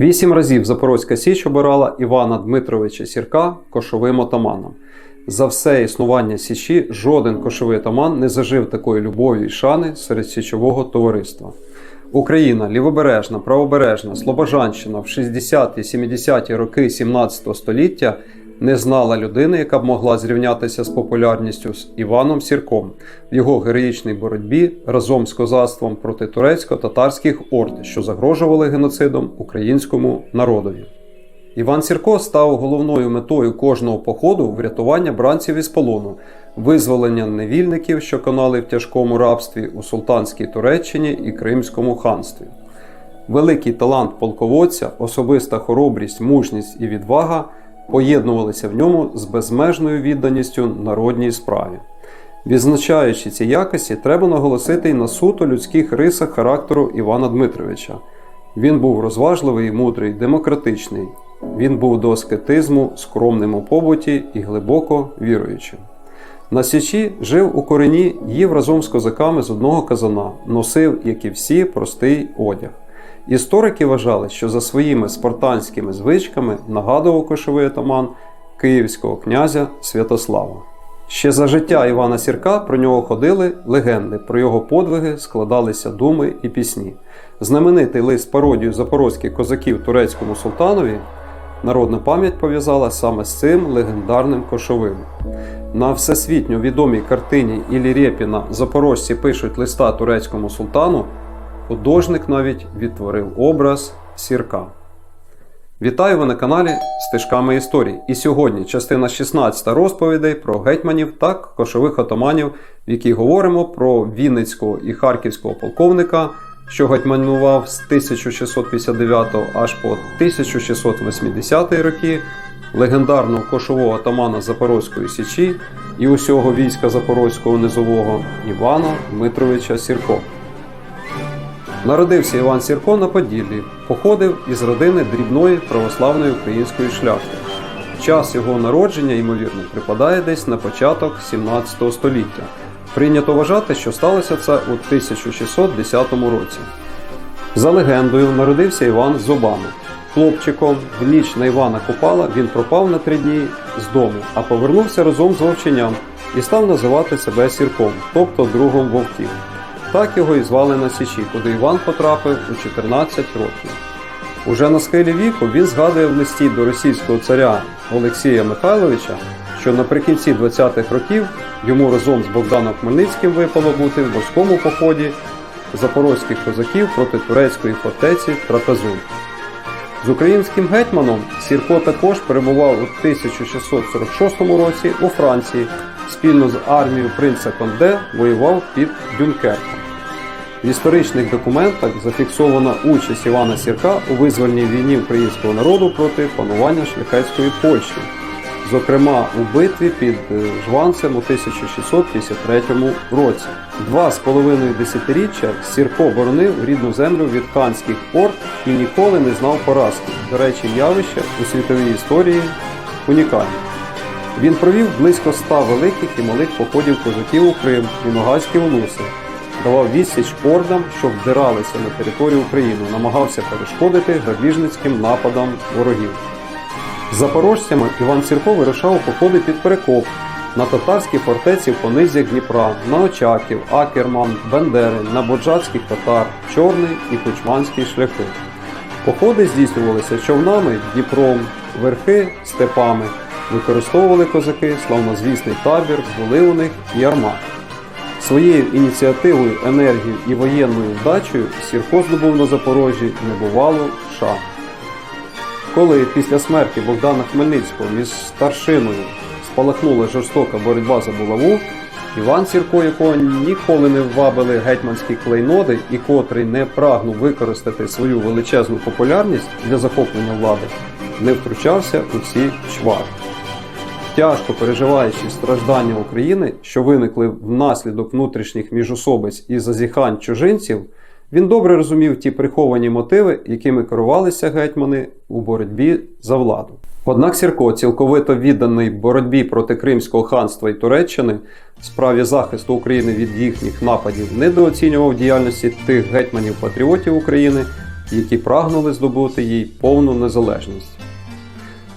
Вісім разів Запорозька Січ обирала Івана Дмитровича Сірка кошовим отаманом. За все існування Січі жоден кошовий отаман не зажив такої любові і шани серед січового товариства. Україна, лівобережна, правобережна, Слобожанщина в 60-70-ті роки 17 століття не знала людини, яка б могла зрівнятися з популярністю з Іваном Сірком в його героїчній боротьбі разом з козацтвом проти турецько-татарських орд, що загрожували геноцидом українському народові. Іван Сірко став головною метою кожного походу врятування бранців із полону, визволення невільників, що конали в тяжкому рабстві у Султанській Туреччині і Кримському ханстві. Великий талант полководця, особиста хоробрість, мужність і відвага поєднувалися в ньому з безмежною відданістю народній справі. Відзначаючи ці якості, треба наголосити й на суто людських рисах характеру Івана Дмитровича. Він був розважливий, мудрий, демократичний. Він був до аскетизму скромним у побуті і глибоко віруючим. На Січі жив у корені, їв разом з козаками з одного казана, носив, як і всі, простий одяг. Історики вважали, що за своїми спартанськими звичками нагадував кошовий атаман київського князя Святослава. Ще за життя Івана Сірка про нього ходили легенди, про його подвиги складалися думи і пісні. Знаменитий лист пародію запорозьких козаків турецькому султанові народна пам'ять пов'язала саме з цим легендарним кошовим. На всесвітньо відомій картині Іллі Рєпіна Запорожці пишуть листа турецькому султану. Художник навіть відтворив образ сірка. Вітаю ви на каналі Стежками історії. І сьогодні частина 16 розповідей про гетьманів та кошових отаманів, в якій говоримо про Вінницького і Харківського полковника, що гетьманував з 1659 аж по 1680 роки, легендарного кошового отамана Запорозької Січі і усього війська Запорозького низового Івана Дмитровича Сірко. Народився Іван Сірко на Поділлі, походив із родини дрібної православної української шляхти. Час його народження, ймовірно, припадає десь на початок 17 століття. Прийнято вважати, що сталося це у 1610 році. За легендою, народився Іван з зубами. Хлопчиком в ніч на Івана Купала він пропав на три дні з дому, а повернувся разом з вовченням і став називати себе Сірком, тобто другом вовків. Так його і звали на Січі, куди Іван потрапив у 14 років. Уже на схилі віку він згадує в листі до російського царя Олексія Михайловича, що наприкінці 20-х років йому разом з Богданом Хмельницьким випало бути в морському поході запорозьких козаків проти турецької фортеці Трапезун. З українським гетьманом Сірко також перебував у 1646 році у Франції, спільно з армією принца Конде воював під Дюнкерком. В історичних документах зафіксована участь Івана Сірка у визвольній війні українського народу проти панування шляхетської Польщі, зокрема у битві під е, Жванцем у 1653 році. Два з половиною десятиріччя Сірко боронив рідну землю від ханських орд і ніколи не знав поразки. До речі, явище у світовій історії унікальне. Він провів близько ста великих і малих походів козаків у Крим і Ногайські улуси, давав відсіч ордам, що вдиралися на територію України, намагався перешкодити грабіжницьким нападам ворогів. З запорожцями Іван Сірко вирушав у походи під Перекоп, на татарські фортеці в понизях Дніпра, на Очаків, Акерман, Бендери, на боджацьких татар, Чорний і Кучманський шляхи. Походи здійснювалися човнами, Дніпром, верхи степами. Використовували козаки славнозвісний табір, були у них і армати. Своєю ініціативою, енергією і воєнною вдачею Сірко здобув на Запорожжі небувалу шану. Коли після смерті Богдана Хмельницького між старшиною спалахнула жорстока боротьба за булаву, Іван Сірко, якого ніколи не ввабили гетьманські клейноди і котрий не прагнув використати свою величезну популярність для захоплення влади, не втручався у ці чвари. Тяжко переживаючи страждання України, що виникли внаслідок внутрішніх міжособиць і зазіхань чужинців, він добре розумів ті приховані мотиви, якими керувалися гетьмани у боротьбі за владу. Однак Сірко, цілковито відданий боротьбі проти Кримського ханства і Туреччини, справі захисту України від їхніх нападів, недооцінював діяльності тих гетьманів-патріотів України, які прагнули здобути їй повну незалежність.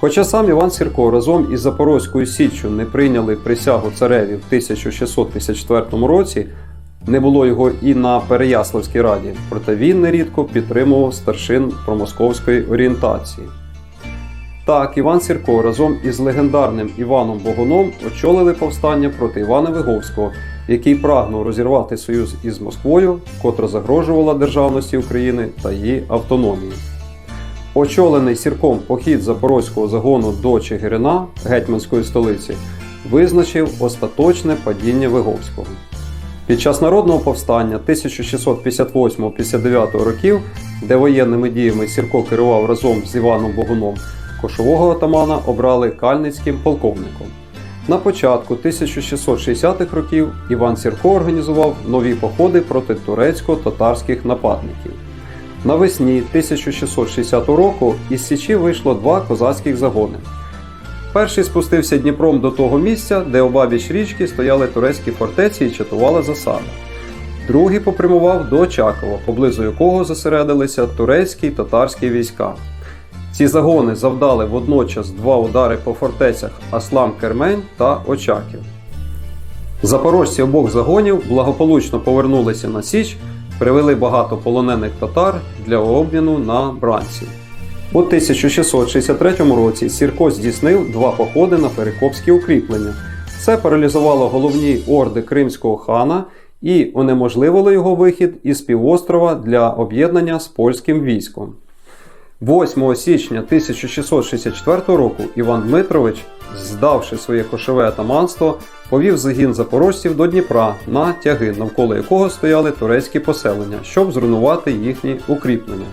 Хоча сам Іван Сірко разом із Запорозькою Січчю не прийняли присягу цареві в 1654 році, не було його і на Переяславській раді, проте він нерідко підтримував старшин промосковської орієнтації. Так, Іван Сірко разом із легендарним Іваном Богуном очолили повстання проти Івана Виговського, який прагнув розірвати союз із Москвою, котра загрожувала державності України та її автономії. Очолений сірком похід запорозького загону до Чигирина, гетьманської столиці, визначив остаточне падіння Виговського. Під час народного повстання 1658-59 років, де воєнними діями Сірко керував разом з Іваном Богуном, кошового отамана обрали кальницьким полковником. На початку 1660-х років Іван Сірко організував нові походи проти турецько-татарських нападників. Навесні 1660 року із Січі вийшло два козацьких загони. Перший спустився Дніпром до того місця, де обабіч річки стояли турецькі фортеці і чатувала засада. Другий попрямував до Очакова, поблизу якого зосередилися турецькі й татарські війська. Ці загони завдали водночас два удари по фортецях Аслам Кермень та Очаків. Запорожці обох загонів благополучно повернулися на Січ, привели багато полонених татар для обміну на бранців. У 1663 році Сірко здійснив два походи на перекопські укріплення. Це паралізувало головні орди кримського хана і унеможливило його вихід із півострова для об'єднання з польським військом. 8 січня 1664 року Іван Дмитрович, здавши своє кошове атаманство, повів загін запорожців до Дніпра на тяги, навколо якого стояли турецькі поселення, щоб зруйнувати їхні укріплення.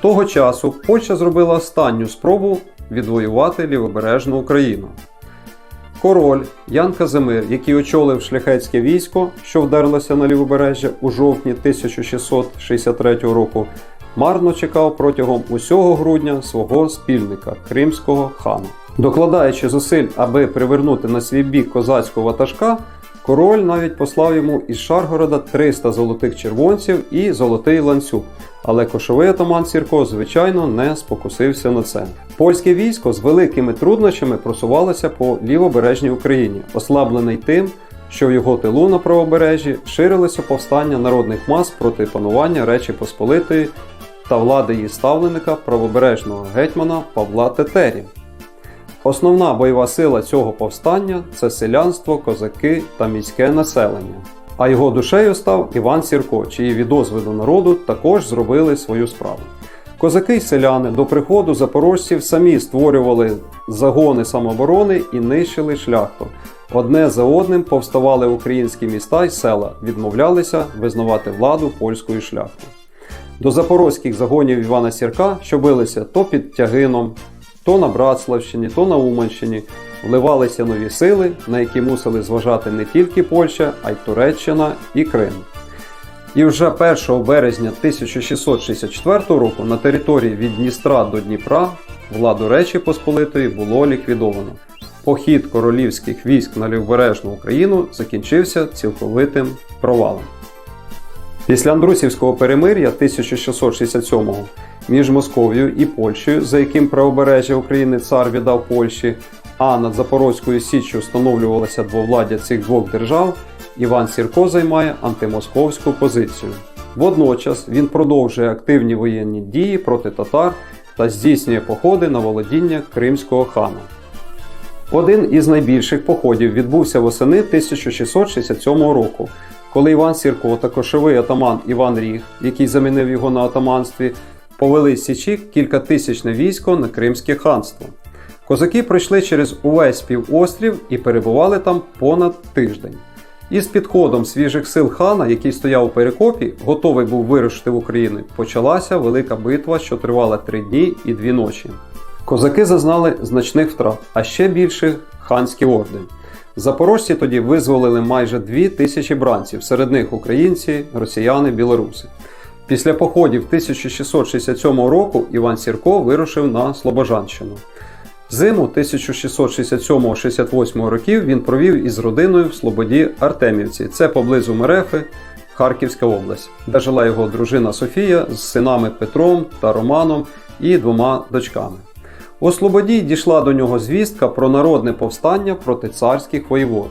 Того часу Польща зробила останню спробу відвоювати лівобережну Україну. Король Ян Казимир, який очолив шляхетське військо, що вдерлося на лівобережжя у жовтні 1663 року, марно чекав протягом усього грудня свого спільника кримського хана. Докладаючи зусиль, аби привернути на свій бік козацького ватажка, король навіть послав йому із Шаргорода 300 золотих червонців і золотий ланцюг. Але кошовий атаман Сірко, звичайно, не спокусився на це. Польське військо з великими труднощами просувалося по лівобережній Україні, ослаблений тим, що в його тилу на правобережжі ширилося повстання народних мас проти панування Речі Посполитої та влади її ставленика правобережного гетьмана Павла Тетері. Основна бойова сила цього повстання це селянство, козаки та міське населення. А його душею став Іван Сірко, чиї від дозвіду народу також зробили свою справу. Козаки й селяни до приходу запорожців самі створювали загони самооборони і нищили шляхту. Одне за одним повставали українські міста й села, відмовлялися визнавати владу польської шляхти. До запорозьких загонів Івана Сірка, що билися то під Тягином, то на Братславщині, то на Уманщині, вливалися нові сили, на які мусили зважати не тільки Польща, а й Туреччина і Крим. І вже 1 березня 1664 року на території від Дністра до Дніпра владу Речі Посполитої було ліквідовано. Похід королівських військ на лівобережну Україну закінчився цілковитим провалом. Після Андрусівського перемир'я 1667-го між Московією і Польщею, за яким правобережжя України цар віддав Польщі, а над Запорозькою Січчю встановлювалося двовладдя цих двох держав, Іван Сірко займає антимосковську позицію. Водночас він продовжує активні воєнні дії проти татар та здійснює походи на володіння Кримського хана. Один із найбільших походів відбувся восени 1667 року, коли Іван Сірко та кошовий атаман Іван Ріг, який замінив його на атаманстві, повели з Січі кількатисячне військо на Кримське ханство. Козаки пройшли через увесь півострів і перебували там понад тиждень. Із підходом свіжих сил хана, який стояв у перекопі, готовий був вирушити в Україну, почалася велика битва, що тривала три дні і дві ночі. Козаки зазнали значних втрат, а ще більших ханські орди. Запорожці тоді визволили майже дві тисячі бранців, серед них українці, росіяни, білоруси. Після походів 1667 року Іван Сірко вирушив на Слобожанщину. Зиму 1667-68 років він провів із родиною в Слободі Артемівці, це поблизу Мерефи, Харківська область, де жила його дружина Софія з синами Петром та Романом і двома дочками. У Слободі дійшла до нього звістка про народне повстання проти царських воєвод.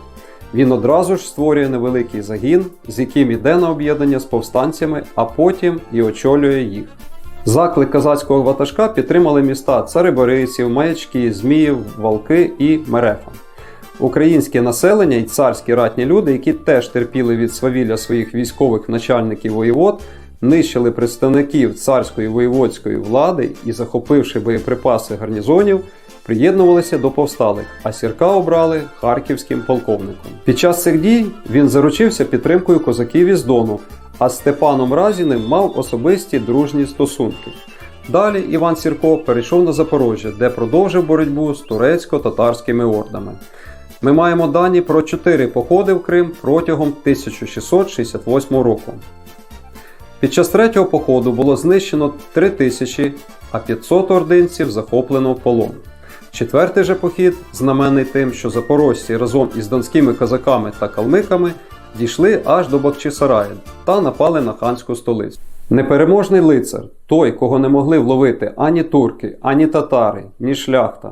Він одразу ж створює невеликий загін, з яким іде на об'єднання з повстанцями, а потім і очолює їх. Заклик казацького ватажка підтримали міста Цариборисів, Маячки, Зміїв, Валки і Мерефа. Українське населення і царські ратні люди, які теж терпіли від свавілля своїх військових начальників воєвод, нищили представників царської воєводської влади і, захопивши боєприпаси гарнізонів, приєднувалися до повсталих, а Сірка обрали харківським полковником. Під час цих дій він заручився підтримкою козаків із Дону, а Степаном Разіним мав особисті дружні стосунки. Далі Іван Сірко перейшов на Запорожжя, де продовжив боротьбу з турецько-татарськими ордами. Ми маємо дані про чотири походи в Крим протягом 1668 року. Під час третього походу було знищено 3 тисячі, а 500 ординців захоплено в полон. Четвертий же похід, знаменний тим, що запорожці разом із донськими козаками та калмиками дійшли аж до Бахчисарая та напали на ханську столицю. Непереможний лицар, той, кого не могли вловити ані турки, ані татари, ні шляхта.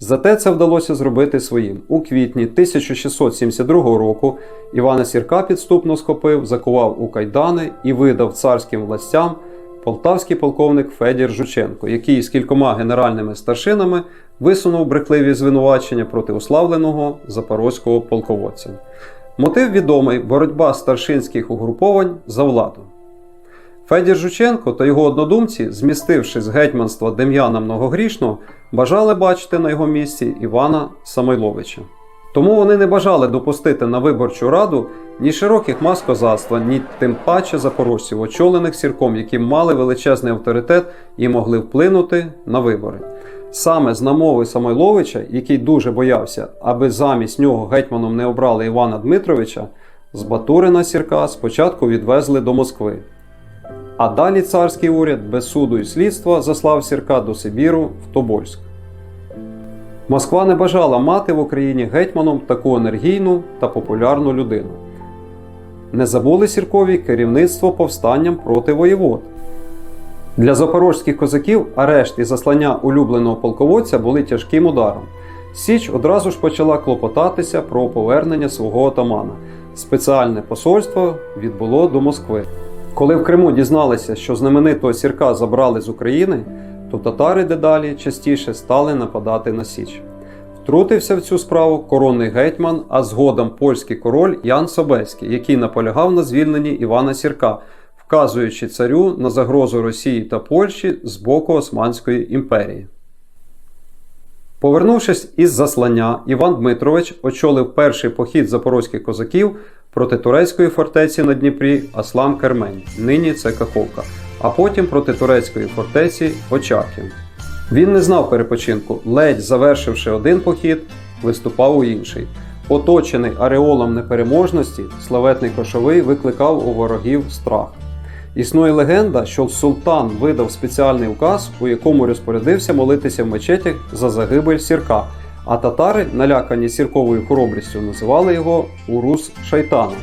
Зате це вдалося зробити своїм. У квітні 1672 року Івана Сірка підступно схопив, закував у кайдани і видав царським властям полтавський полковник Федір Жученко, який з кількома генеральними старшинами висунув брехливі звинувачення проти уславленого запорозького полководця. Мотив відомий боротьба старшинських угруповань за владу. Федір Жученко та його однодумці, змістивши з гетьманства Дем'яна Многогрішного, бажали бачити на його місці Івана Самойловича. Тому вони не бажали допустити на виборчу раду ні широких мас козацтва, ні тим паче запорожців, очолених сірком, які мали величезний авторитет і могли вплинути на вибори. Саме з намови Самойловича, який дуже боявся, аби замість нього гетьманом не обрали Івана Дмитровича, з Батурина Сірка спочатку відвезли до Москви. А далі царський уряд без суду і слідства заслав Сірка до Сибіру в Тобольськ. Москва не бажала мати в Україні гетьманом таку енергійну та популярну людину. Не забули Сіркові керівництво повстанням проти воєвод. Для запорожських козаків арешт і заслання улюбленого полководця були тяжким ударом. Січ одразу ж почала клопотатися про повернення свого отамана. Спеціальне посольство відбуло до Москви. Коли в Криму дізналися, що знаменитого сірка забрали з України, то татари дедалі частіше стали нападати на Січ. Втрутився в цю справу коронний гетьман, а згодом польський король Ян Собеський, який наполягав на звільненні Івана Сірка, вказуючи царю на загрозу Росії та Польщі з боку Османської імперії. Повернувшись із заслання, Іван Дмитрович очолив перший похід запорозьких козаків проти турецької фортеці на Дніпрі Аслам Кермень, нині це Каховка, а потім проти турецької фортеці Очаків. Він не знав перепочинку, ледь завершивши один похід, виступав у інший. Оточений ареолом непереможності, славетний кошовий викликав у ворогів страх. Існує легенда, що султан видав спеціальний указ, у якому розпорядився молитися в мечетях за загибель сірка, а татари, налякані сірковою хоробрістю, називали його Урус Шайтаном.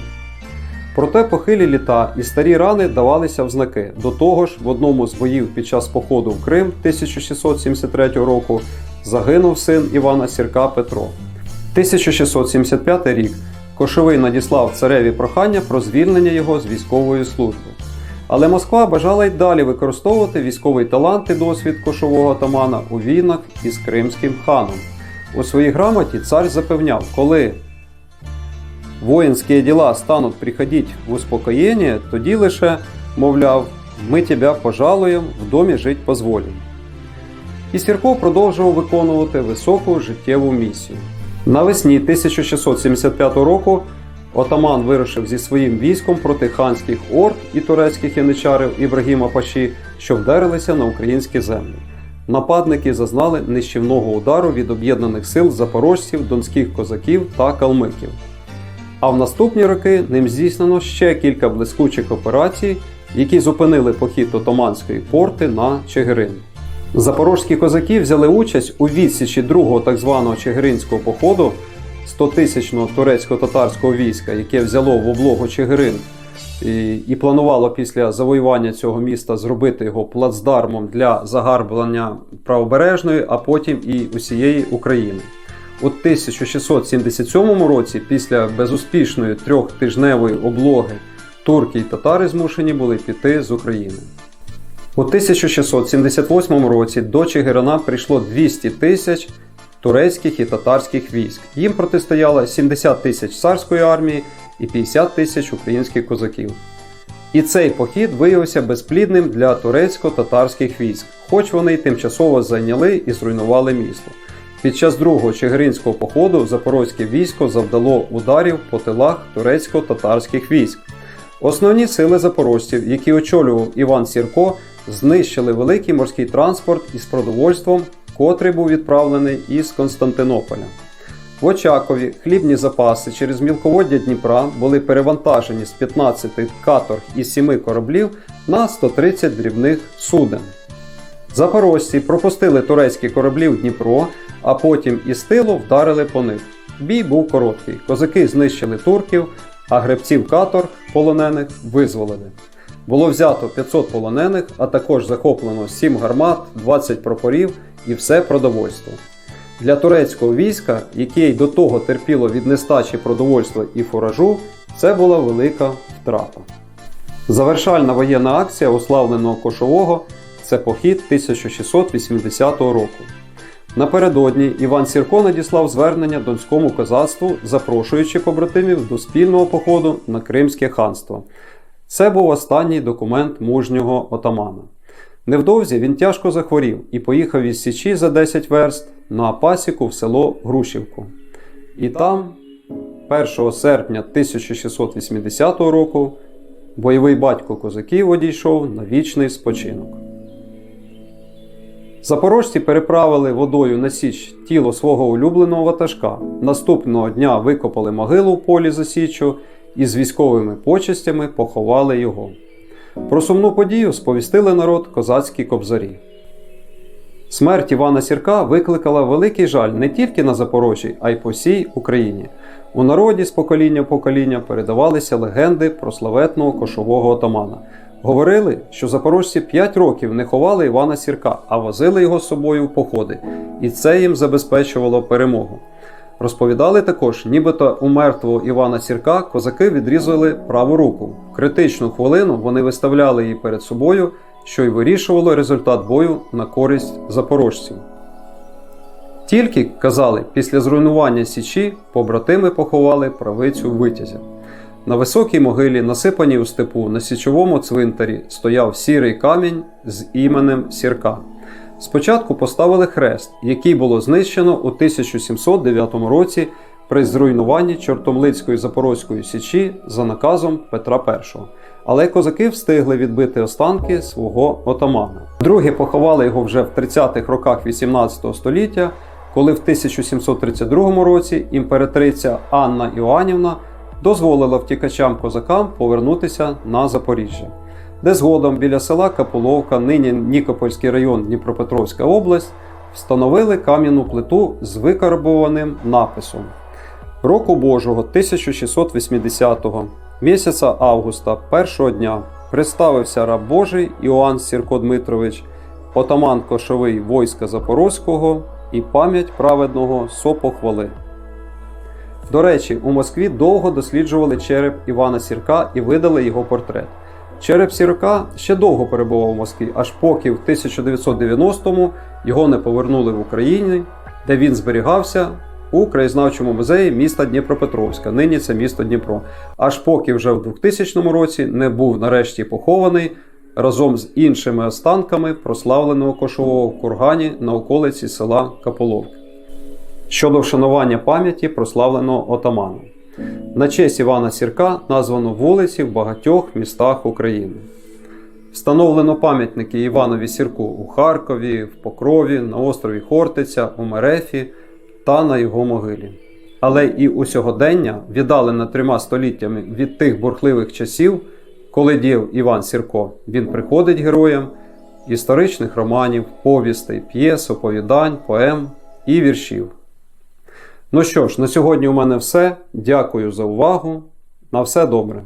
Проте похилі літа і старі рани давалися в знаки. До того ж, в одному з боїв під час походу в Крим 1673 року загинув син Івана Сірка Петро. 1675 рік Кошовий надіслав цареві прохання про звільнення його з військової служби. Але Москва бажала й далі використовувати військовий талант і досвід кошового атамана у війнах із кримським ханом. У своїй грамоті цар запевняв, коли воїнські діла стануть приходити в успокоєння, тоді лише, мовляв, ми тебе пожалуємо, в домі жить позволім. І Сірко продовжував виконувати високу життєву місію. Навесні 1675 року отаман вирушив зі своїм військом проти ханських орд і турецьких яничарів Ібрагіма Паші, що вдарилися на українські землі. Нападники зазнали нищівного удару від об'єднаних сил запорожців, донських козаків та калмиків. А в наступні роки ним здійснено ще кілька блискучих операцій, які зупинили похід отоманської порти на Чигирин. Запорожські козаки взяли участь у відсічі другого так званого Чигиринського походу 100-тисячного турецько-татарського війська, яке взяло в облогу Чигирин. І, і планувало після завоювання цього міста зробити його плацдармом для загарблення правобережної, а потім і усієї України. У 1677 році, після безуспішної трьохтижневої облоги, турки й татари змушені були піти з України. У 1678 році до Чигирина прийшло 200 тисяч турецьких і татарських військ. Їм протистояло 70 тисяч царської армії і 50 тисяч українських козаків. І цей похід виявився безплідним для турецько-татарських військ, хоч вони й тимчасово зайняли і зруйнували місто. Під час другого чигиринського походу запорозьке військо завдало ударів по тилах турецько-татарських військ. Основні сили запорожців, які очолював Іван Сірко, знищили великий морський транспорт із продовольством, котрий був відправлений із Константинополя. В Очакові хлібні запаси через мілководдя Дніпра були перевантажені з 15 каторг і 7 кораблів на 130 дрібних суден. Запорожці пропустили турецькі кораблі в Дніпро, а потім із тилу вдарили по них. Бій був короткий. Козаки знищили турків, а гребців каторг полонених визволили. Було взято 500 полонених, а також захоплено 7 гармат, 20 прапорів і все продовольство. Для турецького війська, яке й до того терпіло від нестачі продовольства і фуражу, це була велика втрата. Завершальна воєнна акція уславленого Кошового це похід 1680 року. Напередодні Іван Сірко надіслав звернення Донському козацтву, запрошуючи побратимів до спільного походу на Кримське ханство. Це був останній документ мужнього отамана. Невдовзі він тяжко захворів і поїхав із Січі за 10 верст на пасіку в село Грушівку. І там, 1 серпня 1680 року, бойовий батько козаків одійшов на вічний спочинок. Запорожці переправили водою на січ тіло свого улюбленого ватажка. Наступного дня викопали могилу в полі за січчю і з військовими почестями поховали його. Про сумну подію сповістили народ козацькі кобзарі. Смерть Івана Сірка викликала великий жаль не тільки на Запорожжі, а й по всій Україні. У народі з покоління в покоління передавалися легенди про славетного кошового отамана. Говорили, що запорожці 5 років не ховали Івана Сірка, а возили його з собою в походи, і це їм забезпечувало перемогу. Розповідали також, нібито у мертвого Івана Сірка козаки відрізали праву руку. В критичну хвилину вони виставляли її перед собою, що й вирішувало результат бою на користь запорожців. Тільки, казали, після зруйнування Січі побратими поховали правицю витязя. На високій могилі, насипаній у степу, на січовому цвинтарі, стояв сірий камінь з іменем Сірка. Спочатку поставили хрест, який було знищено у 1709 році при зруйнуванні Чортомлицької Запорозької січі за наказом Петра І. Але козаки встигли відбити останки свого отамана. Друге поховали його вже в 30-х роках 18 століття, коли в 1732 році імператриця Анна Іоанівна дозволила втікачам козакам повернутися на Запоріжжя де згодом біля села Капуловка, нині Нікопольський район Дніпропетровська область, встановили кам'яну плиту з викарбованим написом Року Божого 1680-го, місяця августа, першого дня, представився раб Божий Іоанн Сірко Дмитрович, отаман кошовий войска Запорозького і пам'ять праведного сопохвали. До речі, у Москві довго досліджували череп Івана Сірка і видали його портрет. Череп Сірка ще довго перебував у Москві, аж поки в 1990-му його не повернули в Україні, де він зберігався у краєзнавчому музеї міста Дніпропетровська. Нині це місто Дніпро. Аж поки вже в 2000 році не був нарешті похований разом з іншими останками прославленого кошового кургані на околиці села Каполовки. Щодо вшанування пам'яті прославленого отамана. На честь Івана Сірка названо вулиці в багатьох містах України. Встановлено пам'ятники Іванові Сірку у Харкові, в Покрові, на острові Хортиця, у Мерефі та на його могилі. Але і у сьогодення, віддалено трьома століттями від тих бурхливих часів, коли діяв Іван Сірко, він приходить героям історичних романів, повістей, п'єс, оповідань, поем і віршів. Ну що ж, на сьогодні у мене все. Дякую за увагу. На все добре.